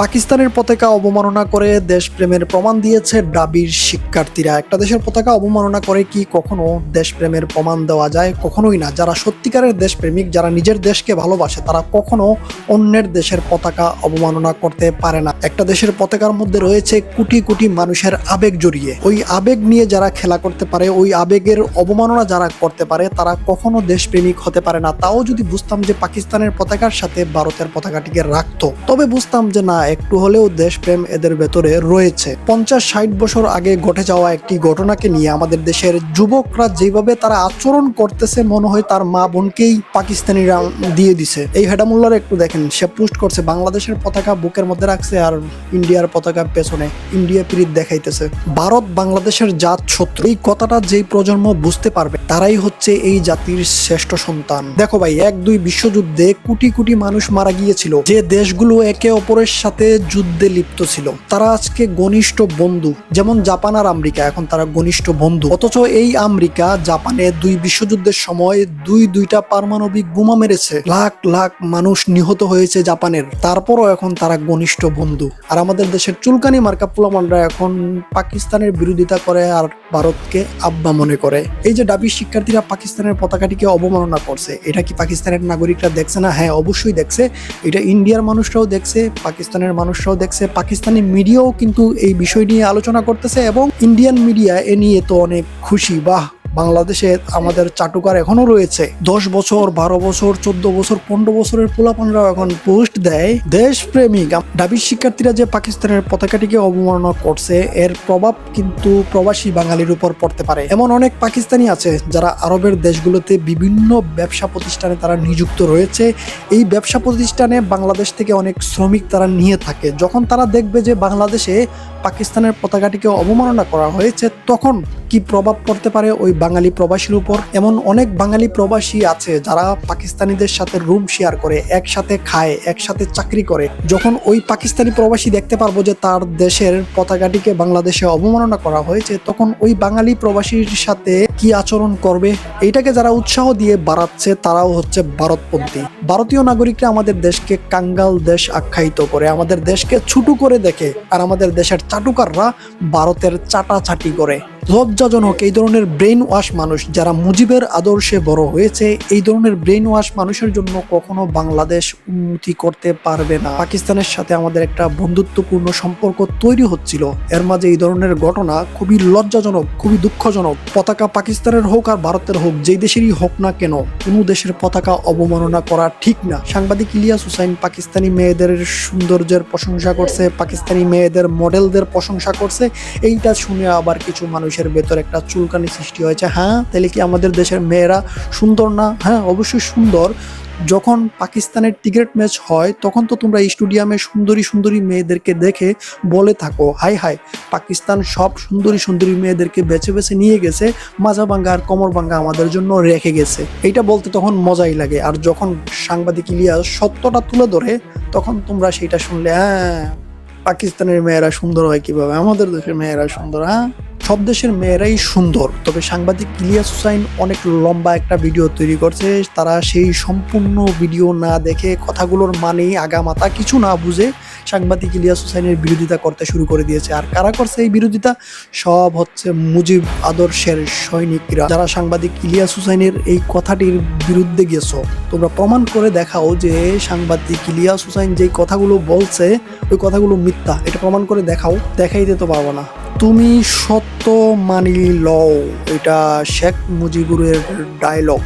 পাকিস্তানের পতাকা অবমাননা করে দেশপ্রেমের প্রমাণ দিয়েছে ডাবির শিক্ষার্থীরা। একটা দেশের পতাকা অবমাননা করে কি কখনো দেশপ্রেমের প্রমাণ দেওয়া যায়? কখনোই না। যারা সত্যিকারের দেশপ্রেমিক, যারা নিজের দেশকে ভালোবাসে, তারা কখনো অন্যের দেশের পতাকা অবমাননা করতে পারে না। একটা দেশের পতাকার মধ্যে রয়েছে কোটি কোটি মানুষের আবেগ জড়িয়ে। ওই আবেগ নিয়ে যারা খেলা করতে পারে, ওই আবেগের অবমাননা যারা করতে পারে, তারা কখনো দেশপ্রেমিক হতে পারে না। তাও যদি বুঝতাম যে পাকিস্তানের পতাকার সাথে ভারতের পতাকাটিকে রাখতো, তবে বুঝতাম যে না একটু হলেও দেশপ্রেম এদের ভেতরে রয়েছে। পঞ্চাশ ষাট বছর আগে ঘটে যাওয়া একটি ঘটনাকে নিয়ে আমাদের দেশের যুবকরা যেভাবে তারা আচরণ করতেছে, মনে হয় তার মা বোনকেই পাকিস্তানিরা দিয়ে দিছে। এই হেডামুল্লার একটু দেখেন, সে পোস্ট করছে, বাংলাদেশের পতাকা বুকের মধ্যে রাখছে আর ইন্ডিয়ার পতাকা পেছনে ইন্ডিয়া পিরিত দেখাইতেছে। ভারত বাংলাদেশের জাত শত্রু। এই কথাটা যেই প্রজন্ম বুঝতে পারবে, তারাই হচ্ছে এই জাতির শ্রেষ্ঠ সন্তান। দেখো ভাই, এক দুই বিশ্বযুদ্ধে কোটি কোটি মানুষ মারা গিয়েছিল। যে দেশগুলো একে অপরের সাথে যুদ্ধে লিপ্ত ছিল। তারা আজকে ঘনিষ্ঠ বন্ধু, যেমন জাপান আর আমেরিকা। এখন তারা ঘনিষ্ঠ বন্ধু। অথচ এই আমেরিকা জাপানে দুই বিশ্বযুদ্ধের সময় দুই দুইটা পারমাণবিক বোমা মেরেছে। লাখ লাখ মানুষ নিহত হয়েছে জাপানের। তারপরও এখন তারা ঘনিষ্ঠ বন্ধু। আর আমাদের দেশের চুলকানি মার্কা পুলামানরা এখন পাকিস্তানের বিরোধিতা করে আর ভারতকে আব্বা মনে করে। এই যে ডাবি শিক্ষার্থীরা পাকিস্তানের পতাকাটিকে অবমাননা করছে, এটা কি পাকিস্তানের নাগরিকরা দেখছে না? হ্যাঁ অবশ্যই দেখছে। এটা ইন্ডিয়ার মানুষরাও দেখছে পাকিস্তানের মানুষরাও দেখছে, পাকিস্তানি মিডিয়াও কিন্তু এই বিষয় নিয়ে আলোচনা করতেছে এবং ইন্ডিয়ান মিডিয়া এ নিয়ে তো অনেক খুশি। বাহ! বাংলাদেশে আমাদের চাটুকার এখনও রয়েছে। দশ বছর, বারো বছর, চোদ্দ বছর, পনেরো বছরের পোলাপানরাও এখন পোস্ট দেয়। দেশপ্রেমিক ডাবির শিক্ষার্থীরা যে পাকিস্তানের পতাকাটিকে অবমাননা করছে, এর প্রভাব কিন্তু প্রবাসী বাঙালির উপর পড়তে পারে। এমন অনেক পাকিস্তানি আছে যারা আরবের দেশগুলোতে বিভিন্ন ব্যবসা প্রতিষ্ঠানে তারা নিযুক্ত রয়েছে। এই ব্যবসা প্রতিষ্ঠানে বাংলাদেশ থেকে অনেক শ্রমিক তারা নিয়ে থাকে। যখন তারা দেখবে যে বাংলাদেশে পাকিস্তানের পতাকাটিকে অবমাননা করা হয়েছে, তখন কি প্রভাব পড়তে পারে ওই বাঙালি প্রবাসীর উপর? এমন অনেক বাঙালি প্রবাসী আছে যারা পাকিস্তানিদের সাথে রুম শেয়ার করে, একসাথে খায়, একসাথে চাকরি করে। যখন ওই পাকিস্তানি প্রবাসী দেখতে পারব যে তার দেশের পতাকাটিকে বাংলাদেশে অবমাননা করা হয়েছে, তখন ওই বাঙালি প্রবাসীর সাথে কি আচরণ করবে? এইটাকে যারা উৎসাহ দিয়ে বাড়াচ্ছে, তারাও হচ্ছে ভারতপন্থী। ভারতীয় নাগরিকরা আমাদের দেশকে কাঙ্গাল দেশ আখ্যায়িত করে, আমাদের দেশকে ছুটু করে দেখে, আর আমাদের দেশের চাটুকাররা ভারতের চাটাচাটি করে। লজ্জাজনক এই ধরনের ব্রেন ওয়াশ মানুষ যারা মুজিবের আদর্শে বড় হয়েছে, এই ধরনের ব্রেন ওয়াশ মানুষের জন্য কখনো বাংলাদেশ উন্নতি করতে পারবে না। পাকিস্তানের সাথে আমাদের একটা বন্ধুত্বপূর্ণ সম্পর্ক তৈরি হচ্ছিল। এর মাঝে এই ধরনের ঘটনা খুবই লজ্জাজনক, খুবই দুঃখজনক। পতাকা পাকিস্তানের হোক আর ভারতের হোক, যেই দেশেরই হোক না কেন, কোনো দেশের পতাকা অবমাননা করা ঠিক না। সাংবাদিক ইলিয়াস হুসাইন পাকিস্তানি মেয়েদের সৌন্দর্যের প্রশংসা করছে, পাকিস্তানি মেয়েদের মডেলদের প্রশংসা করছে। এইটা শুনে আবার কিছু মানুষের ভেতর একটা চুলকানি সৃষ্টি হয়েছে। হ্যাঁ তাহলে কি আমাদের দেশের মেয়েরা সুন্দর না? হ্যাঁ অবশ্যই সুন্দর। যখন পাকিস্তানের টিকেট ম্যাচ হয়, তখন তো তোমরা স্টেডিয়ামে সুন্দরী সুন্দরী মেয়েদেরকে দেখে বলে থাকো। হাই হাই, পাকিস্তান সব সুন্দরী সুন্দরী মেয়েদেরকে বেছে বেছে নিয়ে গেছে, মাজা ভাঙ্গা আর কমর ভাঙ্গা আমাদের জন্য রেখে গেছে। এইটা বলতে তখন মজাই লাগে। আর যখন সাংবাদিক ইলিয়াস সত্যটা তুলে ধরে, তখন তোমরা সেটা শুনলে হ্যাঁ পাকিস্তানের মেয়েরা সুন্দর হয় কীভাবে? আমাদের দেশের মেয়েরা সুন্দর হ্যাঁ। সব দেশের মেয়েরাই সুন্দর। তবে সাংবাদিক ইলিয়াস হুসাইন অনেক লম্বা একটা ভিডিও তৈরি করছে। তারা সেই সম্পূর্ণ ভিডিও না দেখে কথাগুলোর মানে আগামাতা কিছু না বুঝে সাংবাদিক ইলিয়াস হুসাইনের বিরোধিতা করতে শুরু করে দিয়েছে। আর কারা করছে এই বিরোধিতা? সব হচ্ছে মুজিব আদর্শের সৈনিকরা। যারা সাংবাদিক ইলিয়াস হুসাইনের এই কথাটির বিরুদ্ধে গেছো তোমরা প্রমাণ করে দেখাও যে সাংবাদিক ইলিয়াস হুসাইন যেই কথাগুলো বলছে, ওই কথাগুলো মিথ্যা। এটা প্রমাণ করে দেখাও। দেখাইতে তো পারব না। তুমি সত্য মানি লও এটা শেখ মুজিবুরের ডায়লগ